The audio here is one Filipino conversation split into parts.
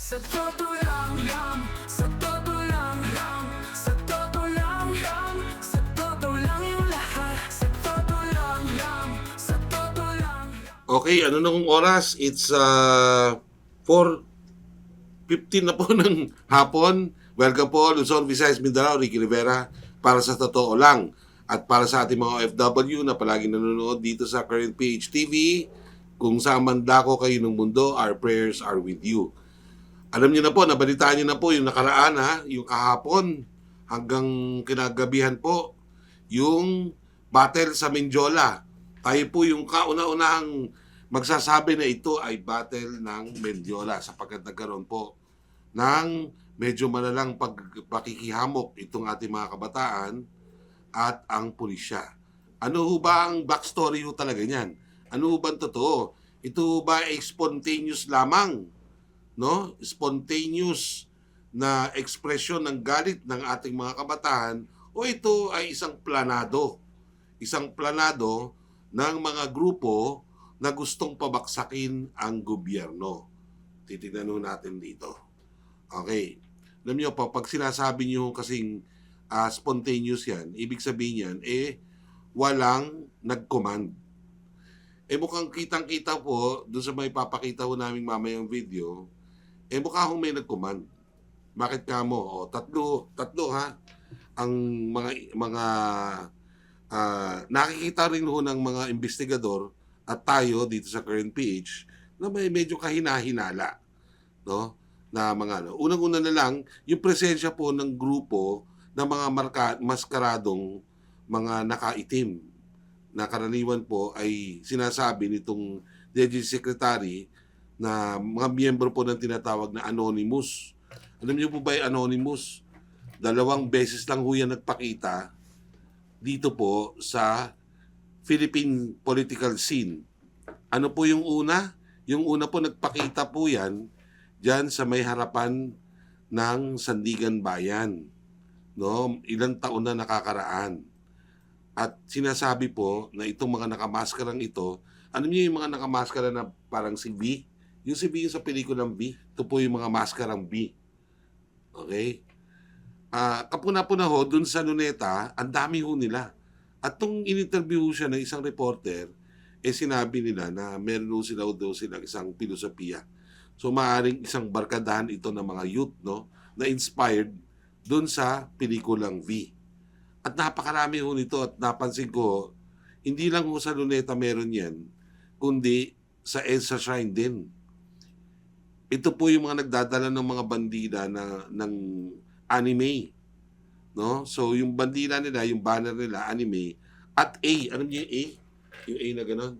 Sa totoo lang lang, sa totoo lang lang, sa totoo lang lang, sa totoo lang yung lahat. Sa totoo lang lang, sa totoo lang Okay, ano na kung oras? It's uh, 4.15 na po ng hapon. Welcome po, Luzon, Visayas, Mindanao, Ricky Rivera, para sa totoo lang. At para sa ating mga OFW na palagi nanonood dito sa Current PH TV, kung saan man dako kayo ng mundo, our prayers are with you. Alam niyo na po, nabalitaan niyo na po yung nakaraan ha, yung kahapon hanggang kinagabihan po, yung battle sa Menjola. Tayo po yung kauna-unahang magsasabi na ito ay battle ng Mendiola sapagkat nagkaroon po ng medyo malalang pag, pakikihamok itong ating mga kabataan at ang pulisya. Ano ho ba ang backstory ho talaga niyan? Ano ho ba ang totoo? Ito ba ay spontaneous lamang? No? Spontaneous na ekspresyon ng galit ng ating mga kabataan o ito ay isang planado? Isang planado ng mga grupo na gustong pabaksakin ang gobyerno. Titignan natin dito. Okay. Alam niyo po, pag sinasabi niyo kasing ah, spontaneous yan, ibig sabihin yan, eh, walang nag-command. Eh mukhang kitang-kita po, doon sa may papakita ko namin mamayang video, eh mukha akong may nag-command. Bakit ka mo? O, tatlo, tatlo ha, ang mga, mga, ah, nakikita rin ho ng mga investigador at tayo dito sa current PH na may medyo kahina-hinala. No? na mga ano. Unang-una na lang, yung presensya po ng grupo ng mga marka, maskaradong mga nakaitim na karaniwan po ay sinasabi nitong DG Secretary na mga miyembro po ng tinatawag na Anonymous. Alam niyo po ba yung Anonymous? Dalawang beses lang ho yan nagpakita dito po sa Philippine political scene. Ano po yung una? Yung una po nagpakita po yan diyan sa may harapan ng Sandigan Bayan. No, ilang taon na nakakaraan. At sinasabi po na itong mga nakamaskarang ito, ano niyo yung mga nakamaskara na parang si V? Yung si sa pelikulang V, ito po yung mga maskarang V. Okay? Ah, kapuna-puna ho, dun sa Luneta, ang dami ho nila. At tung in-interview siya ng isang reporter, eh sinabi nila na meron sila daw silang isang filosofiya So maaring isang barkadahan ito ng mga youth no na inspired doon sa pelikulang V. At napakarami ho nito at napansin ko hindi lang ho sa Luneta meron yan kundi sa EDSA Shrine din. Ito po yung mga nagdadala ng mga bandida na ng anime. No? So yung bandila nila, yung banner nila anime at A, alam niyo yung A? Yung A na gano'n.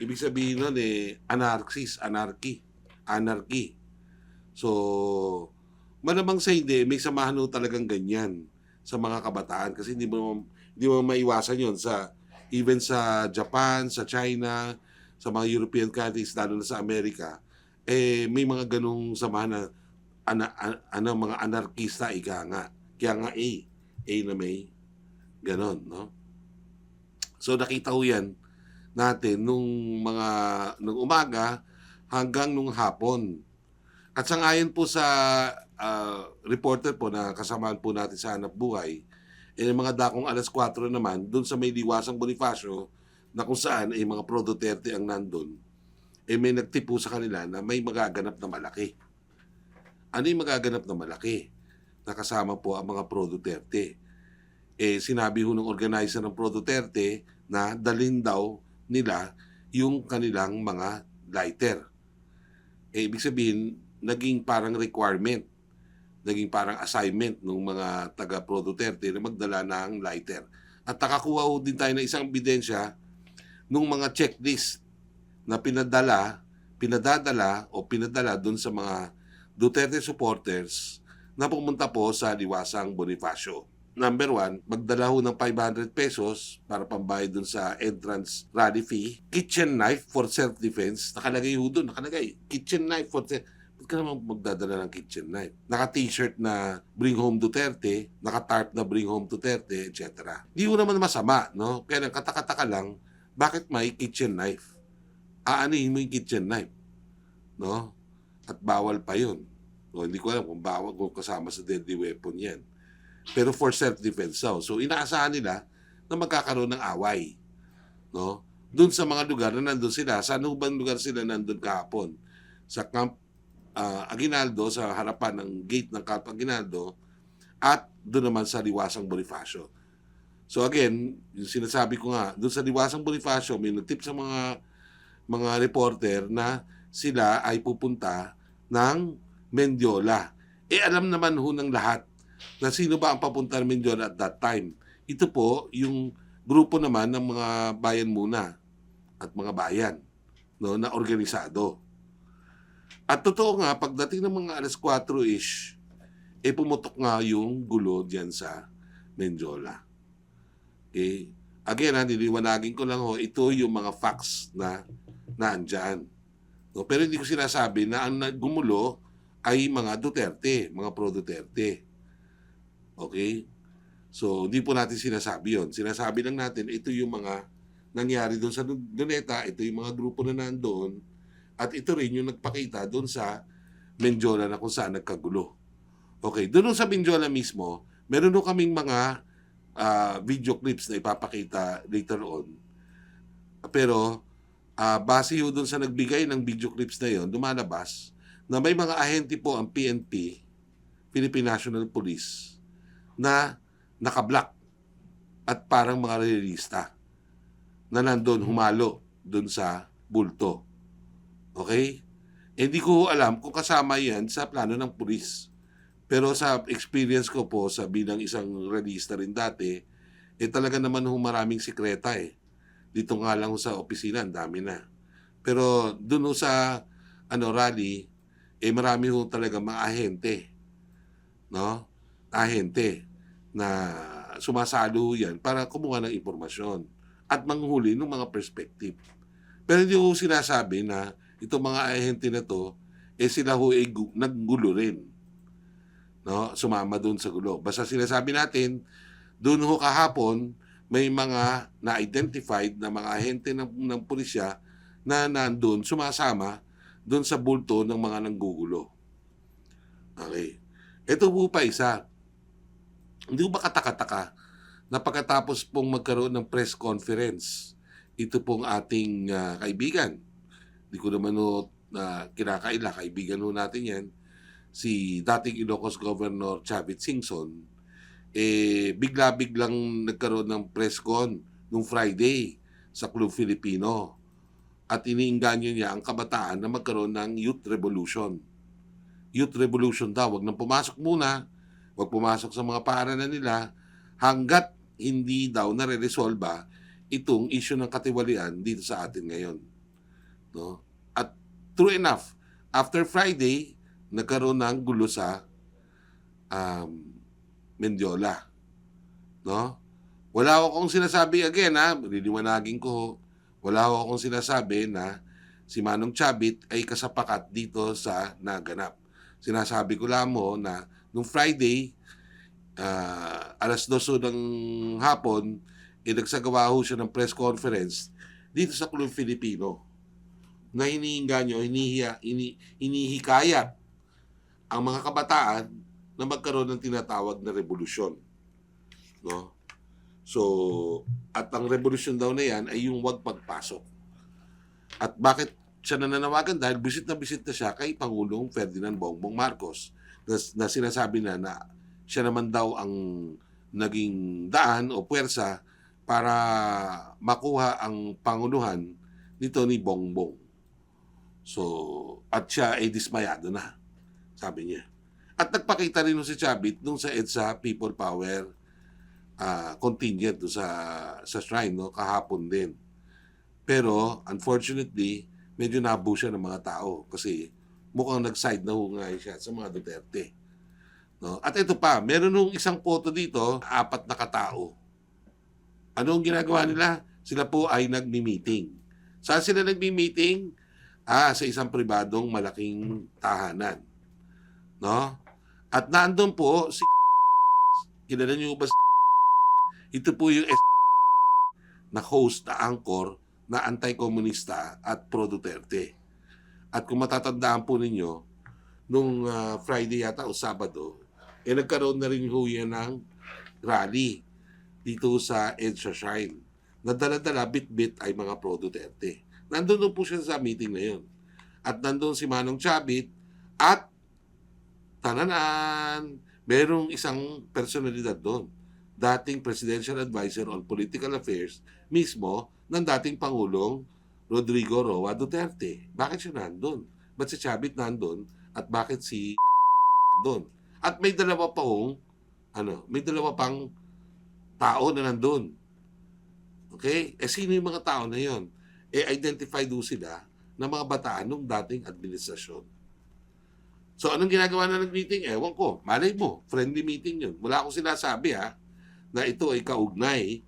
Ibig sabihin nun eh anarchist, anarchy anarchy. So, malamang sa hindi, may samahan ho talagang ganyan sa mga kabataan kasi hindi mo hindi mo maiwasan yon sa even sa Japan, sa China, sa mga European countries, lalo na sa Amerika, eh may mga ganong samahan na ana, ana, mga anarkista ika nga. Kaya nga A, A na may ganon, no? So nakita ko yan natin nung mga nung umaga hanggang nung hapon. At sangayon po sa ah, reporter po na kasamaan po natin sa hanap buhay, eh mga dakong alas 4 naman, dun sa may liwasang Bonifacio, na kung saan ay mga pro Duterte ang nandun, eh may nagtipo sa kanila na may magaganap na malaki. Ano yung magaganap na malaki? Nakasama po ang mga pro Duterte. Eh sinabi ho ng organizer ng pro Duterte na dalhin daw nila yung kanilang mga lighter eh, ibig sabihin, naging parang requirement, naging parang assignment ng mga taga-Pro Duterte na magdala ng lighter. At nakakuha din tayo ng isang ebidensya nung mga checklist na pinadala, pinadadala o pinadala dun sa mga Duterte supporters na pumunta po sa liwasang Bonifacio. Number one, magdala ho ng 500 pesos para pambayad dun sa entrance rally fee. Kitchen knife for self-defense. Nakalagay ho dun, nakalagay. Kitchen knife for self Ba't ka naman magdadala ng kitchen knife? Naka-t-shirt na Bring Home Duterte, naka-tarp na Bring Home Duterte, etc. Di ho naman masama, no? Kaya lang, katakataka lang, bakit may kitchen knife? Aanihin mo yung kitchen knife, no? At bawal pa yun. O hindi ko alam kung bawag kung kasama sa deadly weapon yan. Pero for self-defense daw. So inaasahan nila na magkakaroon ng away. No? Doon sa mga lugar na nandun sila. Saan ho bang lugar sila nandun kahapon? Sa Camp ah, Aguinaldo, sa harapan ng gate ng Camp Aguinaldo, at doon naman sa Liwasang Bonifacio. So again, yung sinasabi ko nga, doon sa Liwasang Bonifacio, may nagtip sa mga mga reporter na sila ay pupunta ng Mendiola. Eh alam naman ho ng lahat na sino ba ang papunta ng Mendiola at that time. Ito po yung grupo naman ng mga bayan muna at mga bayan no, na organisado. At totoo nga, pagdating ng mga alas 4-ish, eh pumutok nga yung gulo diyan sa Mendiola. Okay? Again, ha, niliwanagin ko lang ho, ito yung mga facts na naandyan. No, pero hindi ko sinasabi na ang gumulo ay mga Duterte, mga pro-Duterte. Okay? So, hindi po natin sinasabi yon. Sinasabi lang natin, ito yung mga nangyari doon sa Luneta, ito yung mga grupo na nandoon, at ito rin yung nagpakita doon sa Menjola na kung saan nagkagulo. Okay, doon sa Menjola mismo, meron doon kaming mga ah, video clips na ipapakita later on. Pero, ah, base ho doon sa nagbigay ng video clips na yon, lumalabas na may mga ahente po ang PNP, Philippine National Police, na nakablock at parang mga realista na nandun humalo doon sa bulto. Okay? Eh, Hindi ko alam kung kasama yan sa plano ng pulis. Pero sa experience ko po sa bilang isang realista rin dati, eh talaga naman ho maraming sikreta eh. Dito nga lang sa opisina, ang dami na. Pero doon sa ano, rally, eh marami ho talaga mga ahente. No? Ahente na sumasalo yan para kumuha ng impormasyon at manghuli ng mga perspective. Pero hindi ko sinasabi na itong mga ahente na to, eh sila ho gu- naggulo rin. No? Sumama doon sa gulo. Basta sinasabi natin, doon ho kahapon, may mga na-identified na mga ahente ng, ng pulisya na nandun, sumasama doon sa bulto ng mga nanggugulo. Okay. Ito po pa isa. Hindi ba katakataka na pagkatapos pong magkaroon ng press conference, ito pong ating ah, kaibigan, hindi ko naman no, na kinakaila, kaibigan ho natin yan, si dating Ilocos Governor Chavit Singson, eh, bigla-biglang nagkaroon ng press con nung Friday sa Club Filipino at iniinganyo niya ang kabataan na magkaroon ng youth revolution. Youth revolution daw, wag nang pumasok muna, wag pumasok sa mga paaralan nila hanggat hindi daw nare-resolba itong issue ng katiwalian dito sa atin ngayon. No? At true enough, after Friday, nagkaroon ng gulo sa um, Mendiola. No? Wala ko akong sinasabi again ha, liliwanagin ko, wala ko akong sinasabi na si Manong Chabit ay kasapakat dito sa naganap. Sinasabi ko lang mo na nung Friday, ah, alas 2 ng hapon, eh, nagsagawa ho siya ng press conference dito sa Club Filipino na hinihinga nyo, hinihiya, ini, hinihikayat ang mga kabataan na magkaroon ng tinatawag na revolusyon. No? So, at ang revolusyon daw na yan ay yung wag pagpasok. At bakit siya nananawagan? Dahil bisit na bisit na siya kay Pangulong Ferdinand Bongbong Marcos na, na sinasabi na na siya naman daw ang naging daan o puwersa para makuha ang panguluhan nito ni Bongbong. So, at siya ay dismayado na, sabi niya. At nagpakita rin si Chabit nung sa EDSA People Power ah, contingent doon sa, sa shrine no, kahapon din. Pero, unfortunately, medyo nabu siya ng mga tao kasi mukhang nag-side na ho nga siya sa mga Duterte. No? At ito pa, meron nung isang photo dito, apat na katao. Ano ang ginagawa nila? Sila po ay nagmi-meeting. Saan sila nagmi-meeting? Ah, sa isang pribadong malaking tahanan. No? At nandun po si Kilala niyo ba si Ito po yung S- na host na anchor na anti-komunista at pro-Duterte. At kung matatandaan po ninyo, nung ah, Friday yata o Sabado, eh nagkaroon na rin ho yan ng rally dito sa EDSA Shine. Nadala-dala bit-bit ay mga pro Duterte. Nandun po siya sa meeting na yun. At nandun si Manong Chabit at tananan, merong isang personalidad doon. Dating Presidential Advisor on Political Affairs mismo ng dating Pangulong Rodrigo Roa Duterte. Bakit siya nandun? Ba't si Chabit nandun? At bakit si doon? At may dalawa pa hong, ano, may dalawa pang tao na nandun. Okay? Eh, sino yung mga tao na yon? Eh, identify do sila ng mga bataan ng dating administrasyon. So, anong ginagawa na ng meeting? Ewan ko. Malay mo, friendly meeting yun. Wala akong sinasabi ha, na ito ay kaugnay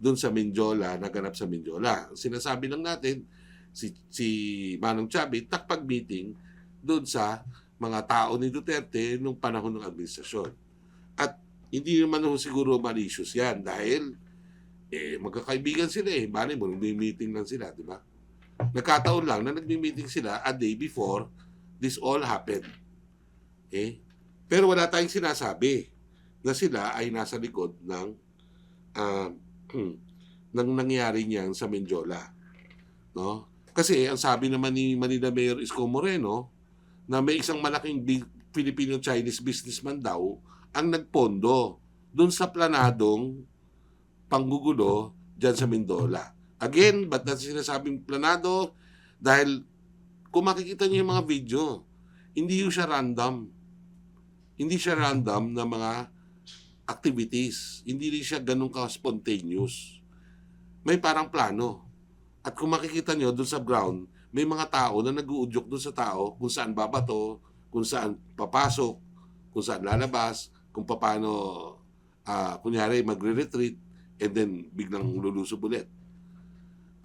dun sa Mindiola, naganap sa. Ang sinasabi lang natin, si, si Manong Chabit, nakpag-meeting dun sa mga tao ni Duterte nung panahon ng administrasyon. At hindi naman siguro malicious yan dahil eh, magkakaibigan sila eh. Malay mo, nagmi-meeting lang sila, di ba? Nagkataon lang na nagmi-meeting sila a day before this all happened. Okay? Pero wala tayong sinasabi na sila ay nasa likod ng ah, ng nangyari niyan sa Menjola. No? Kasi ang sabi naman ni Manila Mayor Isko Moreno na may isang malaking Filipino-Chinese businessman daw ang nagpondo doon sa planadong panggugulo dyan sa Mendola. Again, ba't natin sinasabing planado? Dahil kung makikita niyo yung mga video, hindi yun siya random. Hindi siya random na mga activities. Hindi rin siya ganun ka-spontaneous. May parang plano. At kung makikita nyo doon sa ground, may mga tao na nag-uudyok doon sa tao kung saan babato, kung saan papasok, kung saan lalabas, kung paano, ah kunyari, magre-retreat, and then biglang lulusob ulit.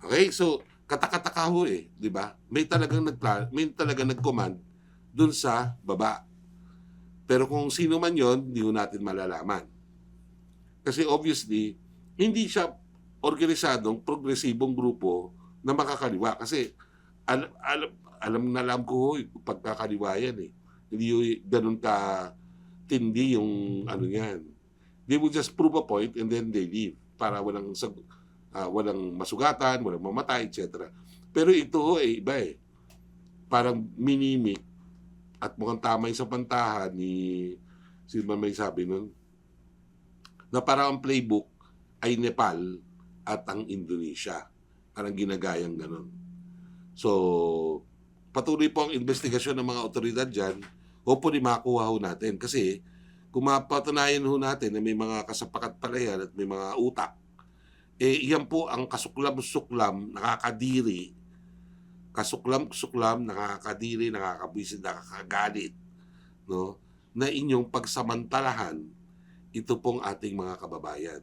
Okay? So, katakataka ho eh, di ba? May talagang nagplan, may talagang nag-command doon sa baba. Pero kung sino man yon, hindi natin malalaman. Kasi obviously, hindi siya organisadong progresibong grupo na makakaliwa. Kasi alam, alam, alam na alam ko pagkakaliwa yan eh. Hindi yung ganun ka tindi yung ano yan. They will just prove a point and then they leave para walang sag- ah, walang masugatan, walang mamatay, etc. Pero ito ho, eh, iba eh. Parang minimik at mukhang tama sa pantahan ni sino man may sabi nun na parang ang playbook ay Nepal at ang Indonesia. Parang ginagayang ganun. So, patuloy po ang investigasyon ng mga otoridad dyan. Hopefully makuha ho natin. Kasi, kung mapatunayan ho natin na may mga kasapakat pala yan at may mga utak, eh, yan po ang kasuklam-suklam, nakakadiri, kasuklam-suklam, nakakadiri, nakakabwisit, nakakagalit, no? na inyong pagsamantalahan ito pong ating mga kababayan.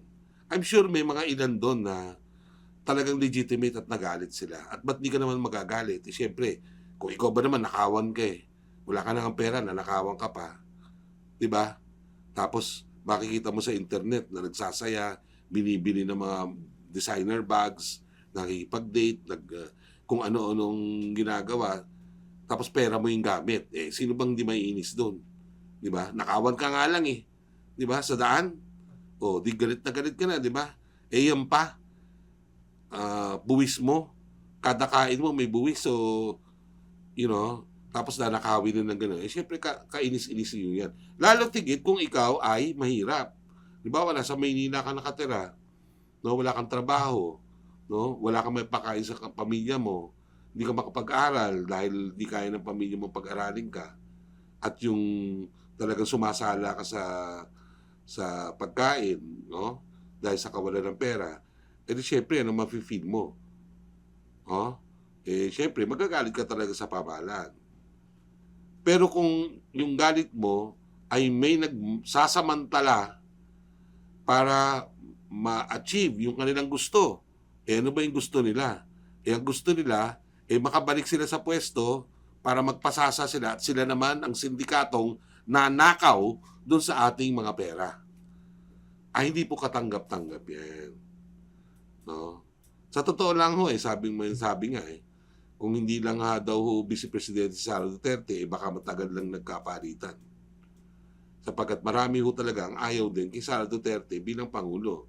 I'm sure may mga ilan doon na talagang legitimate at nagalit sila. At ba't di ka naman magagalit? Eh, Siyempre, kung ikaw ba naman nakawan ka eh, wala ka nang pera na nakawan ka pa. ba? Tapos makikita mo sa internet na nagsasaya, binibili ng mga designer bags, nakikipag-date, nag, uh, kung ano-anong ginagawa, tapos pera mo yung gamit. Eh, sino bang di maiinis doon? 'Di ba? Nakawan ka nga lang eh. 'Di ba? Sa daan. O, di galit na galit ka na, 'di ba? Eh, yan pa. Ah, buwis mo. Kada kain mo may buwis. So, you know, tapos nanakawin na ng gano'n. Eh, syempre, ka, kainis-inis yun yan. Lalo tigit kung ikaw ay mahirap. Di ba, wala sa Maynila ka nakatira. No, wala kang trabaho. No? Wala kang may pakain sa pamilya mo. Hindi ka makapag-aral dahil di kaya ng pamilya mo pag-aralin ka. At yung talagang sumasala ka sa sa pagkain, no? Dahil sa kawalan ng pera. Eh di syempre, ano mafe-feed mo? Oh? Eh syempre, magagalit ka talaga sa pamahalaan. Pero kung yung galit mo ay may nagsasamantala para ma-achieve yung kanilang gusto. Eh ano ba yung gusto nila? Eh ang gusto nila, eh makabalik sila sa pwesto para magpasasa sila at sila naman ang sindikatong nanakaw doon sa ating mga pera. Ay hindi po katanggap-tanggap yan. No? Sa totoo lang ho eh, sabi mo sabi nga eh, kung hindi lang nga daw ho Vice Presidente Sara Duterte, eh baka matagal lang nagkapalitan. Sapagkat marami ho talaga ang ayaw din kay Sara Duterte bilang Pangulo.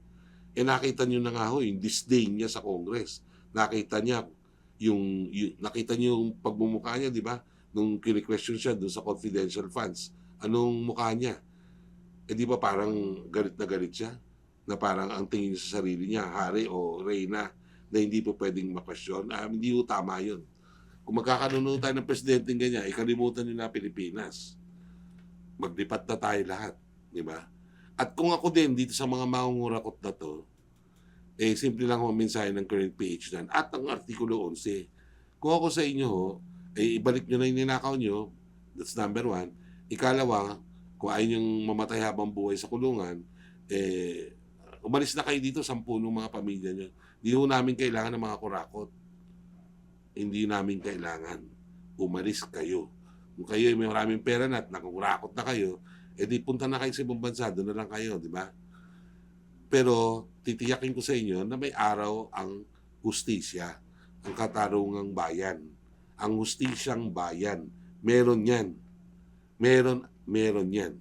Eh nakita niyo na nga ho yung disdain niya sa Congress. Nakita niya yung, yung nakita niyo yung pagmumukha niya, di ba? Nung kini-question siya doon sa confidential funds. Anong mukha niya? Eh di ba parang galit na galit siya? Na parang ang tingin niya sa sarili niya, hari o reyna, na hindi po pwedeng mapasyon. Ah, hindi po tama yun. Kung magkakanuno tayo ng presidente ganyan, ikalimutan nyo na Pilipinas. Maglipat na tayo lahat. Di ba? At kung ako din dito sa mga mangungurakot na to, eh, simple lang ho mensahe ng current PH nan at ang Artikulo 11. Kung ako sa inyo ho, eh, ibalik nyo na yung ninakaw nyo, that's number one. Ikalawa, kung ayaw nyong mamatay habang buhay sa kulungan, eh, umalis na kayo dito, sampu ng mga pamilya nyo. Hindi ho namin kailangan ng mga kurakot. Hindi namin kailangan. Umalis kayo. Kung kayo ay may maraming pera na at nakukurakot na kayo, eh di punta na kayo sa ibang bansa, doon na lang kayo, di ba? Pero titiyakin ko sa inyo na may araw ang hustisya, ang katarungang bayan. Ang hustisyang bayan. Meron yan. Meron, meron yan.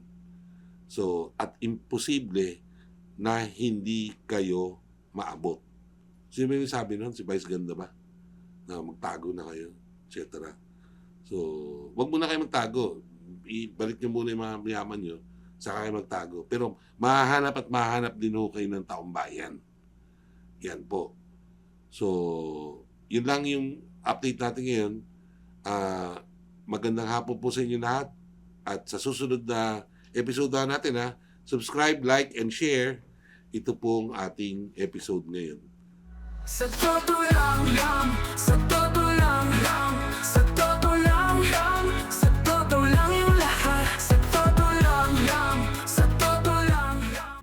So, at imposible na hindi kayo maabot. Sino yung sabi nun? Si Vice Ganda ba? Na magtago na kayo, etc. So, wag muna kayo magtago. Ibalik nyo muna yung mga mayaman nyo, saka kayo magtago. Pero mahahanap at mahahanap din ho kayo ng taong bayan. Yan po. So, yun lang yung update natin ngayon. Ah, magandang hapon po sa inyo lahat. At sa susunod na episode na natin ha, subscribe, like, and share. Ito pong ating episode ngayon. Sa totoo lang lang, sa totoo